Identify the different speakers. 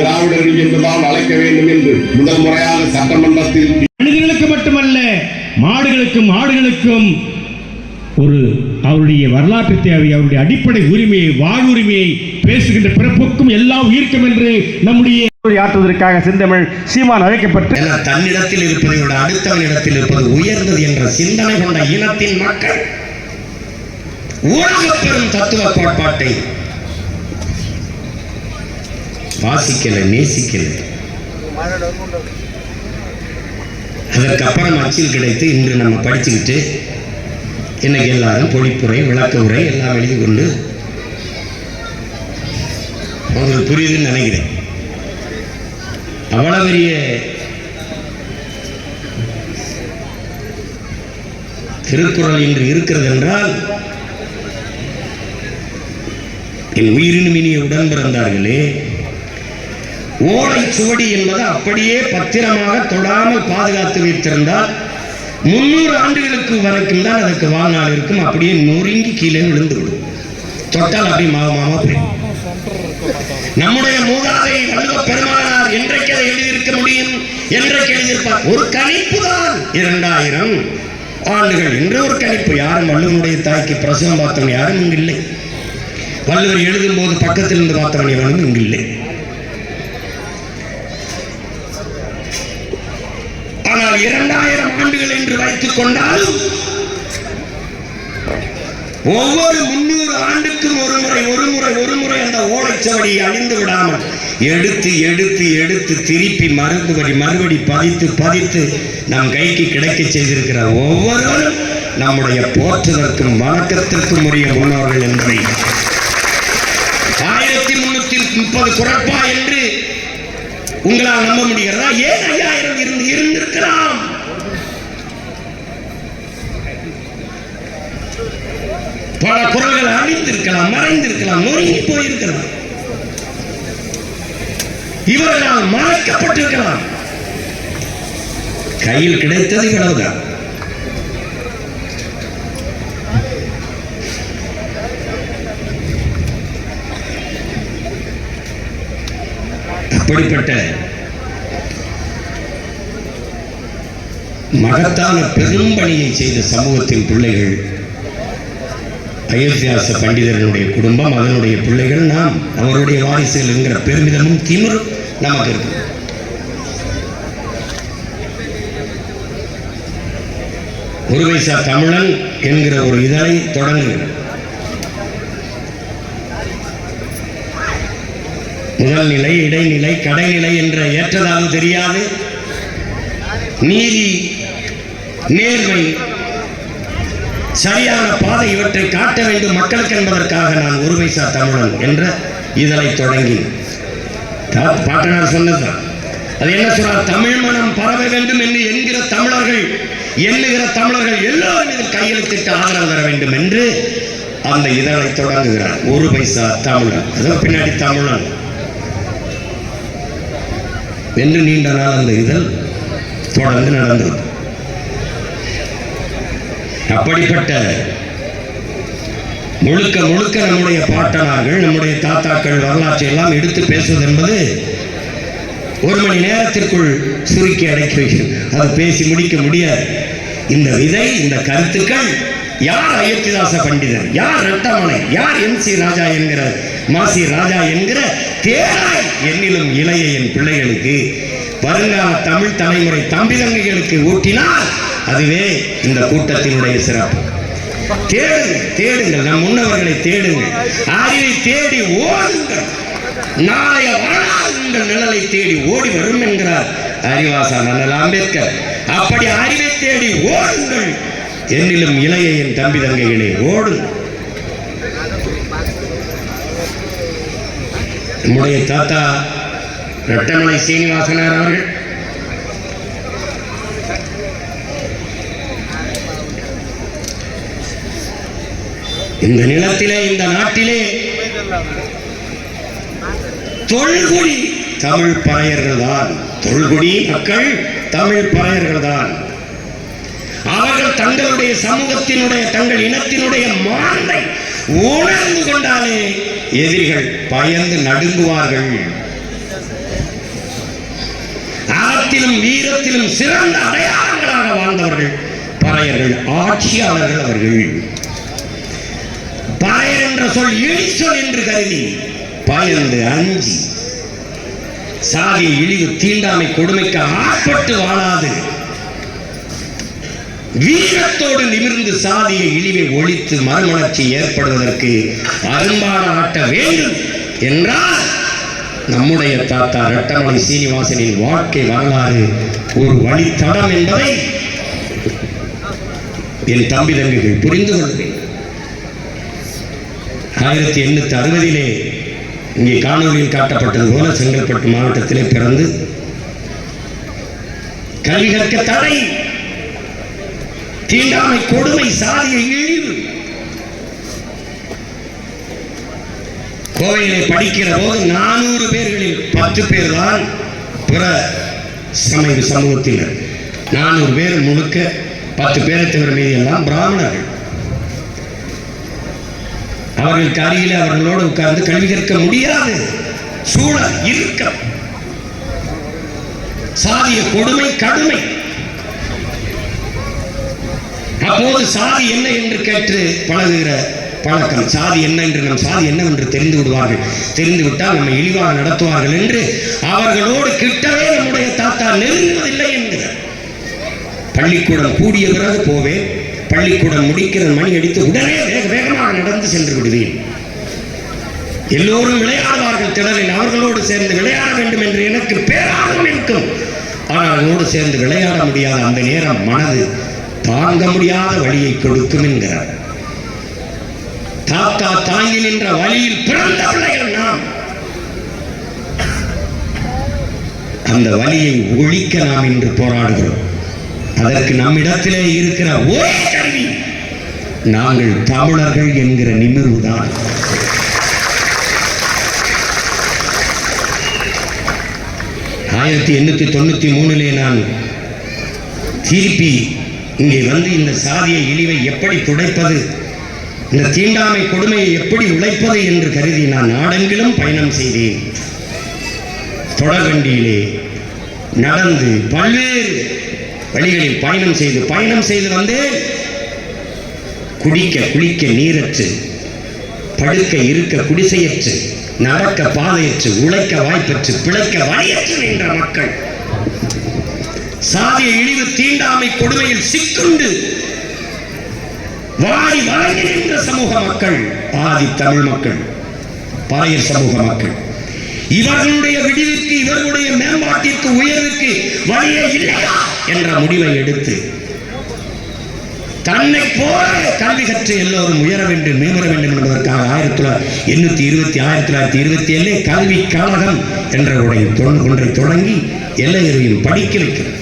Speaker 1: திராவிடர்கள் என்றுதான் அழைக்க வேண்டும் என்று முதல் முறையாக சட்டமன்றத்தில்
Speaker 2: மனிதர்களுக்கு மட்டுமல்ல மாடுகளுக்கும் ஆடுகளுக்கும் ஒரு அவருடைய வரலாற்று தேவை அவருடைய அடிப்படை உரிமையை வாழ்வுரிமையை பேசுகின்ற பிறப்புக்கும் எல்லாம் உயிர்க்கும் என்று நம்முடைய ஆற்றுவதற்காக செந்தமிழ் சீமான் அழைக்கப்பட்டு
Speaker 3: தன்னிடத்தில் இருப்பதை விட அடுத்தவனிடத்தில் இருப்பது உயர்ந்தது என்ற சிந்தனை கொண்ட இனத்தின் மக்கள் பெரும் தத்துவ கோட்பாட்டை வாசிக்கலை நேசிக்கலை. அதற்கு அப்புறம் அச்சில் கிடைத்து இன்று நம்ம படிச்சுக்கிட்டு இன்னைக்கு எல்லாரும் பொழிப்புரை விளக்க உரை எல்லாம் எழுதி கொண்டு உங்களுக்கு புரியுதுன்னு நினைக்கிறேன். அவ்வளவு பெரிய திருக்குறள் இன்று இருக்கிறது என்றால் என் உயிரினும் இனிய உடன் பிறந்தார்களே ஓடல் சுவடி என்பது அப்படியே பத்திரமாக தொடாமல் பாதுகாத்து வைத்திருந்தால் முன்னூறு ஆண்டுகளுக்கு வரைக்கும் தான் அதற்கு வாழ்நாள் இருக்கும். அப்படியே நொறுங்கி கீழே விழுந்து விடும் தொட்டால் அப்படியே மாவு மாமா போயிடும். நம்முடைய மூதாதை வல்லுவ பெருமானார் என்றைக்கு அதை எழுதியிருக்க முடியும்? என்றைக்கு எழுதியிருப்பார்? ஒரு கணிப்பு தான். இரண்டாயிரம் ஆண்டுகள் என்று ஒரு கணிப்பு. யாரும் வள்ளுவனுடைய தாய்க்கு பிரசவம் பார்த்தவன் யாரும் இங்கு இல்லை. வள்ளுவர் எழுதும் போது பக்கத்தில் இருந்து பார்த்தவன் எவனும் இங்கு இல்லை ஆனால் இரண்டாயிரம் ஆண்டுகள் என்று வைத்துக் கொண்டாலும் ஒவ்வொரு முன்னூறு ஆண்டுக்கும் ஒரு முறை ஒரு முறை ஒரு முறை அந்த ஓலைச்சவடி அழிந்து விடாமல் எடுத்து எடுத்து எடுத்து திருப்பி மருந்துபடி மறுபடி பதித்து பதித்து நம் கைக்கு கிடைக்க செய்திருக்கிற ஒவ்வொருவரும் நம்முடைய போற்றுதற்கும் வணக்கத்திற்கும் உரிய முன்னோர்கள் என்பதை. ஆயிரத்தி முன்னூத்தி முப்பது குரப்பா என்று உங்களால் நம்ப முடிகிறதா? ஏன் ஐயாயிரம் இருந்து இருந்திருக்கலாம்? பல குரல்கள் அழிந்திருக்கலாம் மறைந்திருக்கலாம் நொறுங்கி போயிருக்கலாம். இவர்களால் மறைக்கப்பட்டிருக்கலாம். கையில் கிடைத்தது இவ்வளவுதான். அப்படிப்பட்ட மகத்தான பெரும்பணியை செய்த சமூகத்தின் பிள்ளைகள் அயோத்தியாச பண்டிதர்களுடைய குடும்பம் அதனுடைய பிள்ளைகள் நாம் அவருடைய வாரிசுகள் என்கிற பெருமிதமும் திமிரும் நமக்கு இருக்கு. ஒரு வயசா தமிழன் என்கிற ஒரு இதழை தொடங்குகிறது. முதல் நிலை இடைநிலை கடைநிலை என்ற ஏற்றதாக தெரியாது. நீதி நேர்மை சரியான பாதை இவற்றை காட்ட வேண்டும் மக்களுக்கு என்பதற்காக நான் ஒரு பைசா தமிழன் என்ற இதழை தொடங்கி பாட்டனார் சொன்னதுதான் அது என்ன சொல்றார் தமிழ் மனம் பரவ வேண்டும் என்று என்கிற தமிழர்கள் எண்ணுகிற தமிழர்கள் எல்லாரும் இதில் கையெழுத்திட்டு ஆதரவு தர வேண்டும் என்று அந்த இதழை தொடங்குகிறார். ஒரு பைசா தமிழன். அதன் பின்னாடி தமிழன். என்று நீண்ட நாள் அந்த இதழ் தொடர்ந்து நடந்தது. அப்படிப்பட்ட முழுக்க முழுக்க நம்முடைய பாட்டனார்கள் நம்முடைய தாத்தாக்கள் வரலாற்றை எல்லாம் எடுத்து பேசுவது என்பது ஒரு மணி நேரத்திற்குள் சுருக்கி அடைக்க வைக்கிறது அதை பேசி முடிக்க முடியாது. இந்த விதை இந்த கருத்துக்கள் யார் அயோத்திதாச பண்டிதர்? யார் ரட்டமலை யார் எம் சி ராஜா என்கிற மாசி ராஜா என்கிற தேராய் என்னிலும் இளைய என் பிள்ளைகளுக்கு வருங்கால தமிழ் தலைமுறை தம்பிதங்கைகளுக்கு ஊட்டினால் அதுவே இந்த கூட்டத்தினுடைய சிறப்பு. தேடுங்கள் தேடுங்கள் நம் முன்னவர்களை தேடுங்கள். அறிவை தேடி ஓடுங்கள். நாளைய வரலாறு உங்கள் நிழலை தேடி ஓடி வரும் என்கிறார் அறிவாசா நன்னல் அம்பேத்கர். அப்படி அறிவை தேடி ஓடுங்கள். என்னிலும் இளைய என் தம்பி தங்கைகளே ஓடு. நம்முடைய தாத்தா ரட்டமலை சீனிவாசனார் அவர்கள். இந்த நிலத்திலே இந்த நாட்டிலே தொல்குடி தமிழ் பறையர்கள் தான் தொல்குடி மக்கள் தமிழ் பறையர்கள் தான் தங்களுடைய சமூகத்தினுடைய தங்கள் இனத்தினுடைய மாண்பை உணர்ந்து கொண்டாலே எதிரிகள் பயந்து நடுங்குவார்கள். அறத்திலும் வீரத்திலும் சிறந்த அடையாளங்களாக வாழ்ந்தவர்கள் பறையர்கள் ஆட்சியாளர்கள் அவர்கள். பறையர் என்ற சொல் இழிச்சொல் என்று கருதி பயந்து அஞ்சி சாதி இழிவு தீண்டாமை கொடுமைக்கு ஆட்பட்டு வாழாது. வீரத்தோடு நிமிர்ந்து சாதிய இழிவை ஒழித்து மறுமலர்ச்சி ஏற்படுவதற்கு அரும்பான ஆட்ட வேண்டும் என்றால் நம்முடைய தாத்தா ரட்டமலை சீனிவாசனின் வாழ்க்கை வரலாறு ஒரு வழித்தடம் என்பதை என் தம்பி தம்பிகள் புரிந்து கொள்வேன். ஆயிரத்தி எண்ணூத்தி அறுபதிலே இங்கே காணொலியில் காட்டப்பட்டது போல செங்கல்பட்டு மாவட்டத்திலே பிறந்து கல்வி கற்க தடை தீண்டாமை கொடுமை சாதிய இழிவு கோவையிலே படிக்கிற போது நானூறு பேர்களில் பத்து பேர் தான் பிற சமய சமூகத்தினர். நானூறு பேர் முழுக்க பத்து பேரை தவிர மீது எல்லாம் பிராமணர்கள். அவர்களுக்கு அருகில் அவர்களோடு உட்கார்ந்து கல்வி கற்க முடியாது. சூழல் இருக்க சாதிய கொடுமை கடுமை. அப்போது சாதி என்ன என்று கேட்டு பழகுகிற பழக்கம் சாதி என்ன என்று நம் சாதி என்னவென்று தெரிந்து விடுவார்கள். தெரிந்து விட்டால் நம்மை இழிவாக நடத்துவார்கள் என்று அவர்களோடு கிட்டவே நம்முடைய தாத்தா நெருங்குவதில்லை என்கிறார். பள்ளிக்கூடம் கூடிய பிறகு போவேன். பள்ளிக்கூடம் முடிக்கிற மணி அடித்து உடனே வேக வேகமாக நடந்து சென்று விடுவேன். எல்லோரும் விளையாடுவார்கள் திடலில் அவர்களோடு சேர்ந்து விளையாட வேண்டும் என்று எனக்கு பேராகவும் இருக்கும். ஆனால் அவர்களோடு சேர்ந்து விளையாட முடியாத அந்த நேரம் மனது தாங்க முடியாத வழியை கொடுக்கும் என்கிறார். தாத்தா தாங்கி நின்ற வழியில் பிறந்த பிள்ளைகள் நாம். அந்த வழியை ஒழிக்க நாம் இன்று போராடுகிறோம். அதற்கு நம்மிடத்திலே இருக்கிற ஒரே கருவி நாங்கள் தமிழர்கள் என்கிற நிமிர்வுதான் ஆயிரத்தி எண்ணூத்தி தொண்ணூத்தி மூணுலே நான் திருப்பி இங்கே வந்து இந்த சாதிய இழிவை எப்படி துடைப்பது? இந்த தீண்டாமை கொடுமையை எப்படி உழைப்பது என்று கருதி நான் நாடெங்கிலும் பயணம் செய்தேன். தொடர்வண்டியிலே நடந்து பல்வேறு வழிகளில் பயணம் செய்து பயணம் செய்து வந்து குடிக்க குளிக்க நீரற்று படுக்க இருக்க குடிசையற்று நடக்க பாதையற்று உழைக்க வாய்ப்பற்று பிழைக்க வாயற்று நின்ற மக்கள். சாதிய இழிவு தீண்டாமை கொடுமையில் சிக்குண்டு வாய் வழங்கி நின்ற சமூக மக்கள் ஆதி தமிழ் மக்கள் பறையர் சமூக மக்கள். இவர்களுடைய விடிவிற்கு இவர்களுடைய மேம்பாட்டிற்கு உயர்வுக்கு வழியே இல்லையா என்ற முடிவை எடுத்து தன்னை போல கல்வி கற்று எல்லோரும் உயர வேண்டும் மேம்பட வேண்டும் என்பதற்காக ஆயிரத்தி தொள்ளாயிரத்தி எண்ணூத்தி இருபத்தி ஆயிரத்தி தொள்ளாயிரத்தி இருபத்தி ஏழு கல்வி கழகம் என்ற உடைய ஒன்றை தொடங்கி எல்லையரையும் படிக்க வைக்கிறது.